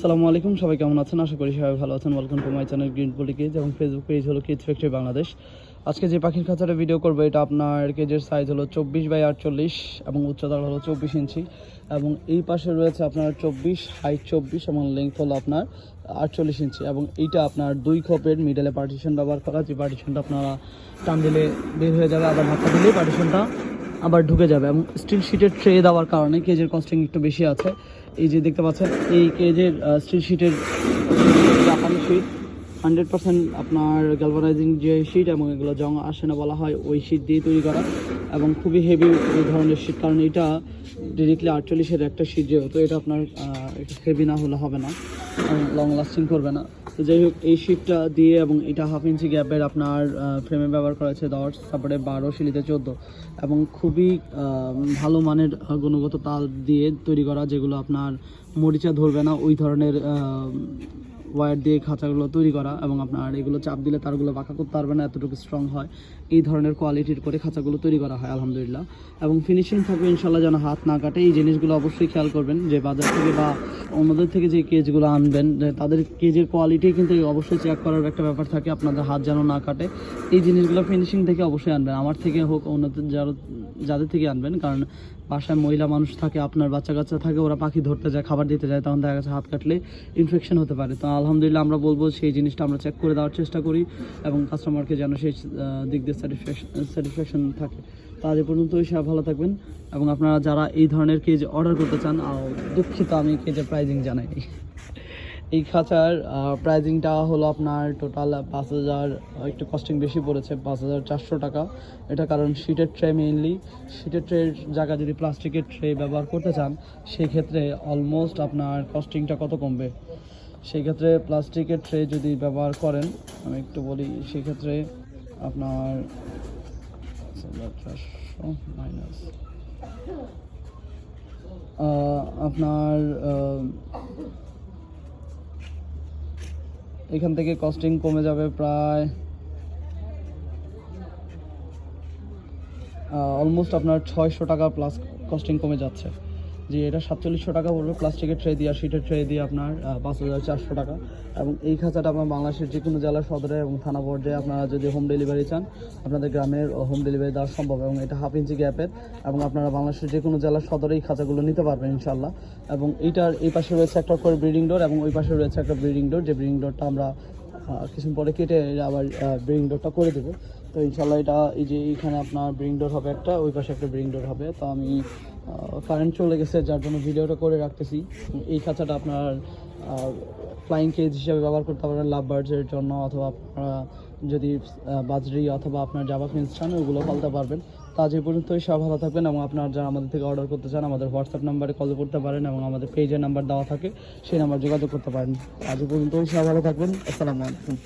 আসসালামু আলাইকুম, সবাই কেমন আছেন? আশা করি সবাই ভালো আছেন। Welcome to my channel green poly cage এবং ফেসবুক পেজ হলো কিডস ফ্যাক্টরি বাংলাদেশ আজকে যে পাখির খাঁচাটা ভিডিও করব, এটা আপনার কেজের সাইজ হলো চব্বিশ বাই আটচল্লিশ এবং উচ্চতা হলো চব্বিশ ইঞ্চি। এবং এই পাশে রয়েছে আপনার চব্বিশ হাইট চব্বিশ এবং লেন্থ হলো আপনার আটচল্লিশ ইঞ্চি। এবং এইটা আপনার দুই খোপের মিডলে পার্টিশন ব্যবহার করা, যে পার্টিশনটা আপনারা টান দিলে বের হয়ে যাবে, আবার ধাক্কা দিলে পার্টিশনটা আবার ঢুকে যাবে। এবং স্টিল শিটের ট্রে দেওয়ার কারণে কেজের কস্টিং একটু বেশি আছে। এই যে দেখতে পাচ্ছেন এই কেজের স্টিল শিটের জাপানি শিট হান্ড্রেড পার্সেন্ট আপনার গ্যালভানাইজিং যে শিট এবং এগুলো জং আসে না বলা হয়, ওই শিট দিয়ে তৈরি করা এবং খুবই হেভি এই ধরনের শিট কারণ এটা ডিরেক্টলি আটচল্লিশের একটা শিট যেহেতু, এটা আপনার হেভি না হলে হবে না লং লাস্টিং করবে না। তো যাই হোক, এই শিটটা দিয়ে এবং এটা হাফ ইঞ্চি গ্যাপের আপনার ফ্রেমে ব্যবহার করা হয়েছে দশ, তারপরে বারো শিলিতে চোদ্দ এবং খুবই ভালো মানের গুণগত তাল দিয়ে তৈরি করা, যেগুলো আপনার মরিচা ধরবে না, ওই ধরনের ওয়্যার দিয়ে খাঁচাগুলো তৈরি করা এবং আপনার এগুলো চাপ দিলে তারগুলো বাঁকা করতে পারবে না, এতটুকু স্ট্রং হয়। এই ধরনের কোয়ালিটির করে খাঁচাগুলো তৈরি করা হয়, আলহামদুলিল্লাহ। এবং ফিনিশিং থাকবে ইনশাল্লাহ যেন হাত না কাটে, এই জিনিসগুলো অবশ্যই খেয়াল করবেন যে বাজার থেকে বা অন্যদের থেকে যে কেজগুলো আনবেন তাদের কেজের কোয়ালিটি কিন্তু অবশ্যই চেক করার একটা ব্যাপার থাকে, আপনাদের হাত যেন না কাটে। এই জিনিসগুলো ফিনিশিং থেকে অবশ্যই আনবেন, আমার থেকে হোক, অন্যদের যারা যাদের থেকে আনবেন, কারণ বাসায় মহিলা মানুষ থাকে, আপনার বাচ্চা কাচ্চা থাকে, ওরা পাখি ধরতে যায়, খাবার দিতে যায়, তখন দেখা গেছে হাত কাটলে ইনফেকশন হতে পারে। তো আলহামদুলিল্লাহ আমরা বলব সেই জিনিসটা আমরা চেক করে দেওয়ার চেষ্টা করি এবং কাস্টমারকে যেন সেই দিক দিয়ে স্যাটিসফ্যাকশন স্যাটিসফ্যাকশন থাকে। তো আজ পর্যন্ত সব ভালো থাকবেন এবং আপনারা যারা এই ধরনের কেজ অর্ডার করতে চান দুঃখিত আমি কেজের প্রাইজিং জানাই এই খাঁচার প্রাইজিংটা হলো আপনার টোটাল পাঁচ হাজার একটু কস্টিং বেশি পড়েছে, পাঁচ হাজার চারশো টাকা। এটা কারণ শিটের ট্রে মেইনলি শিটের ট্রের জায়গা যদি প্লাস্টিকের ট্রে ব্যবহার করতে চান সেই ক্ষেত্রে অলমোস্ট আপনার কস্টিংটা কত কমবে? সেই ক্ষেত্রে প্লাস্টিকের ট্রে যদি ব্যবহার করেন, আমি একটু বলি, সেক্ষেত্রে আপনার চারশো মাইনাস আপনার এখান থেকে কস্টিং কমে যাবে প্রায় অলমোস্ট আপনার ছয়শো টাকা প্লাস কস্টিং কমে যাচ্ছে। যে এটা সাতচল্লিশশো টাকা পড়বে প্লাস্টিকের ট্রে দিয়ে আর শিটের ট্রে দিয়ে আপনার পাঁচ হাজার চারশো টাকা। এবং এই খাঁচাটা আপনার বাংলাদেশের যে কোনো জেলা সদরে এবং থানা পর্যায়ে আপনারা যদি হোম ডেলিভারি চান, আপনাদের গ্রামের হোম ডেলিভারি দেওয়া সম্ভব এবং এটা হাফ ইঞ্চি গ্যাপের এবং আপনারা বাংলাদেশের যে কোনো জেলা সদরে এই খাঁচাগুলো নিতে পারবেন ইনশাল্লাহ এবং এইটার এই পাশে রয়েছে একটা করে ব্রিডিং ডোর এবং ওই পাশে রয়েছে একটা ব্রিডিং ডোর যে ব্রিডিং ডোরটা আমরা কিছুদিন পরে কেটে আবার ব্রিডিং ডোরটা করে দেবো। তো ইনশাল্লাহ এটা এই যে এইখানে আপনার ব্রিং ডোর হবে একটা, ওই পাশে একটা ব্রিং ডোর হবে। তো আমি কারেন্ট চলে গেছে, যার জন্য ভিডিওটা করে রাখতেছি। এই খাঁচাটা আপনার ফ্লাইং কেজ হিসাবে ব্যবহার করতে পারেন লাভ বার্ডসের জন্য অথবা আপনারা যদি বাজরি অথবা আপনার জাবা ফিন্স চান, ওগুলো পালতে পারবেন। তা এই পর্যন্তই সব ভালো থাকবেন এবং আপনারা যারা আমাদের থেকে অর্ডার করতে চান, আমাদের হোয়াটসঅ্যাপ নাম্বারে কল করতে পারেন এবং আমাদের পেজের নাম্বার দেওয়া থাকে, সেই নাম্বার যোগাযোগ করতে পারেন। আজ পর্যন্তই সব ভালো থাকবেন, আসসালামু আলাইকুম।